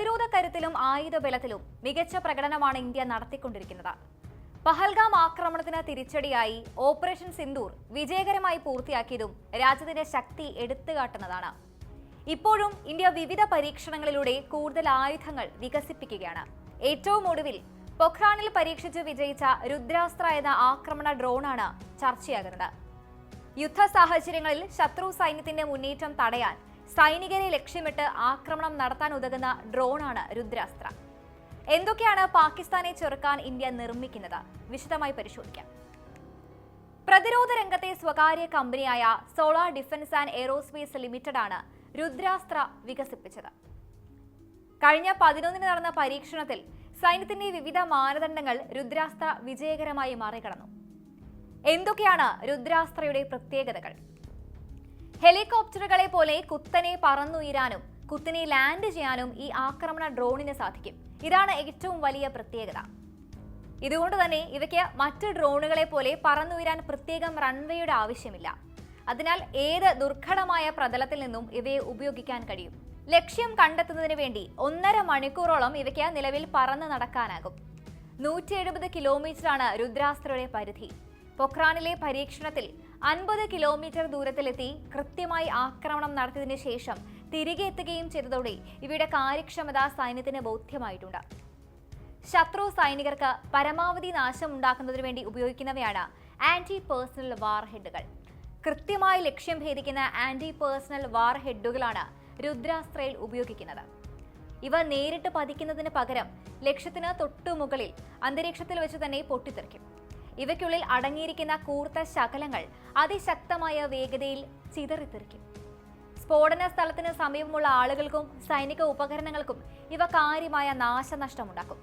പ്രതിരോധ കരുത്തിലും ആയുധബലത്തിലും മികച്ച പ്രകടനമാണ് ഇന്ത്യ നടത്തിക്കൊണ്ടിരിക്കുന്നത്. പഹൽഗാം ആക്രമണത്തിന് തിരിച്ചടിയായി ഓപ്പറേഷൻ സിന്ദൂർ വിജയകരമായി പൂർത്തിയാക്കിയതും രാജ്യത്തിന്റെ ശക്തി എടുത്തുകാട്ടുന്നതാണ്. ഇപ്പോഴും ഇന്ത്യ വിവിധ പരീക്ഷണങ്ങളിലൂടെ കൂടുതൽ ആയുധങ്ങൾ വികസിപ്പിക്കുകയാണ്. ഏറ്റവും ഒടുവിൽ പൊഖ്രാനിൽ പരീക്ഷിച്ച് വിജയിച്ച രുദ്രാസ്ത്ര എന്ന ആക്രമണ ഡ്രോണാണ് ചർച്ചയാകുന്നത്. യുദ്ധ സാഹചര്യങ്ങളിൽ ശത്രു സൈന്യത്തിന്റെ മുന്നേറ്റം തടയാൻ സൈനികരെ ലക്ഷ്യമിട്ട് ആക്രമണം നടത്താൻ ഉതകുന്ന ഡ്രോണാണ് രുദ്രാസ്ത്ര. എന്തൊക്കെയാണ് പാകിസ്ഥാനെ ചെറുക്കാൻ ഇന്ത്യ നിർമ്മിക്കുന്നത്? വിശദമായി പരിശോധിക്കാം. പ്രതിരോധ രംഗത്തെ സ്വകാര്യ കമ്പനിയായ Solar Defence and Aerospace Limited ആണ് രുദ്രാസ്ത്ര വികസിപ്പിച്ചത്. കഴിഞ്ഞ പതിനൊന്നിന് നടന്ന പരീക്ഷണത്തിൽ സൈന്യത്തിന്റെ വിവിധ മാനദണ്ഡങ്ങൾ രുദ്രാസ്ത്ര വിജയകരമായി മറികടന്നു. എന്തൊക്കെയാണ് രുദ്രാസ്ത്രയുടെ പ്രത്യേകതകൾ? ഹെലികോപ്റ്ററുകളെ പോലെ കുത്തനെ പറന്നുയരാനും കുത്തനെ ലാൻഡ് ചെയ്യാനും ഈ ആക്രമണ ഡ്രോണിന് സാധിക്കും. ഇതാണ് ഏറ്റവും വലിയ പ്രത്യേകത. ഇതുകൊണ്ട് തന്നെ ഇവയ്ക്ക് മറ്റ് ഡ്രോണുകളെ പോലെ പറന്നുയരാൻ പ്രത്യേകം റൺവേയുടെ ആവശ്യമില്ല. അതിനാൽ ഏത് ദുർഘടമായ പ്രതലത്തിൽ നിന്നും ഇവയെ ഉപയോഗിക്കാൻ കഴിയും? ലക്ഷ്യം കണ്ടെത്തുന്നതിന് വേണ്ടി ഒന്നര മണിക്കൂറോളം ഇവയ്ക്ക് നിലവിൽ പറന്ന് നടക്കാനാകും. നൂറ്റി എഴുപത് കിലോമീറ്ററാണ് രുദ്രാസ്ത്രയുടെ പരിധി. പൊഖ്രാനിലെ പരീക്ഷണത്തിൽ അൻപത് കിലോമീറ്റർ ദൂരത്തിലെത്തി കൃത്യമായി ആക്രമണം നടത്തിയതിനു ശേഷം തിരികെ എത്തുകയും ചെയ്തതോടെ ഇവയുടെ കാര്യക്ഷമത സൈന്യത്തിന് ബോധ്യമായിട്ടുണ്ട്. ശത്രു സൈനികർക്ക് പരമാവധി നാശം ഉണ്ടാക്കുന്നതിനു വേണ്ടി ഉപയോഗിക്കുന്നവയാണ് ആന്റി പേഴ്സണൽ വാർ ഹെഡുകൾ കൃത്യമായി ലക്ഷ്യം ഭേദിക്കുന്ന ആന്റി പേഴ്സണൽ വാർ ഹെഡുകളാണ് രുദ്രാസ്ത്രയിൽ ഉപയോഗിക്കുന്നത്. ഇവ നേരിട്ട് പതിക്കുന്നതിന് പകരം ലക്ഷ്യത്തിന് തൊട്ടുമുകളിൽ അന്തരീക്ഷത്തിൽ വെച്ച് തന്നെ പൊട്ടിത്തെറിക്കും. ഇവയ്ക്കുള്ളിൽ അടങ്ങിയിരിക്കുന്ന കൂർത്ത ശകലങ്ങൾ അതിശക്തമായ വേഗതയിൽ ചിതറിത്തെറിക്കും. സ്ഫോടന സ്ഥലത്തിന് സമീപമുള്ള ആളുകൾക്കും സൈനിക ഉപകരണങ്ങൾക്കും ഇവ കാര്യമായ നാശനഷ്ടമുണ്ടാക്കും.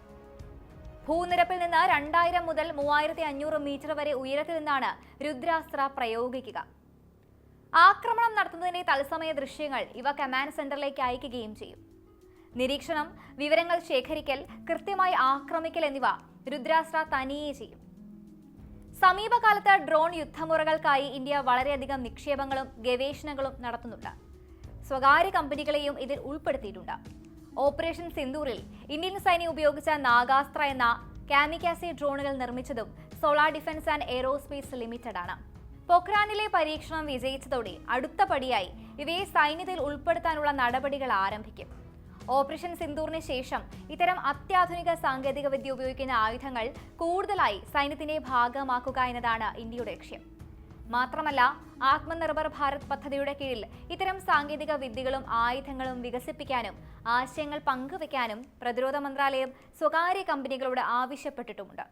ഭൂനിരപ്പിൽ നിന്ന് രണ്ടായിരം മുതൽ മൂവായിരത്തി അഞ്ഞൂറ് മീറ്റർ വരെ ഉയരത്തിൽ നിന്നാണ് രുദ്രാസ്ത്ര പ്രയോഗിക്കുക. ആക്രമണം നടത്തുന്നതിന്റെ തത്സമയ ദൃശ്യങ്ങൾ ഇവ കമാൻഡ് സെന്ററിലേക്ക് അയക്കുകയും ചെയ്യും. നിരീക്ഷണം വിവരങ്ങൾ ശേഖരിക്കൽ കൃത്യമായി ആക്രമിക്കൽ എന്നിവ രുദ്രാസ്ത്ര തനിയെ ചെയ്യും. സമീപകാലത്ത് ഡ്രോൺ യുദ്ധമുറകൾക്കായി ഇന്ത്യ വളരെയധികം നിക്ഷേപങ്ങളും ഗവേഷണങ്ങളും നടത്തുന്നുണ്ട്. സ്വകാര്യ കമ്പനികളെയും ഇതിൽ ഉൾപ്പെടുത്തിയിട്ടുണ്ട്. ഓപ്പറേഷൻ സിന്ദൂറിൽ ഇന്ത്യൻ സൈന്യം ഉപയോഗിച്ച നാഗാസ്ത്ര എന്ന കാമിക്കാസി ഡ്രോണുകൾ നിർമ്മിച്ചതും Solar Defence and Aerospace Limited ആണ് പൊഖ്രാനിലെ പരീക്ഷണം വിജയിച്ചതോടെ അടുത്ത പടിയായി ഇവയെ സൈന്യത്തിൽ ഉൾപ്പെടുത്താനുള്ള നടപടികൾ ആരംഭിക്കും. ഓപ്പറേഷൻ സിന്ദൂറിന് ശേഷം ഇത്തരം അത്യാധുനിക സാങ്കേതിക വിദ്യ ഉപയോഗിക്കുന്ന ആയുധങ്ങൾ കൂടുതലായി സൈന്യത്തിന്റെ ഭാഗമാക്കുക എന്നതാണ് ഇന്ത്യയുടെ ലക്ഷ്യം. മാത്രമല്ല ആത്മനിർഭർ ഭാരത് പദ്ധതിയുടെ കീഴിൽ ഇത്തരം സാങ്കേതിക വിദ്യകളും ആയുധങ്ങളും വികസിപ്പിക്കാനും ആശയങ്ങൾ പങ്കുവയ്ക്കാനും പ്രതിരോധ മന്ത്രാലയം സ്വകാര്യ കമ്പനികളോട് ആവശ്യപ്പെട്ടിട്ടുമുണ്ട്.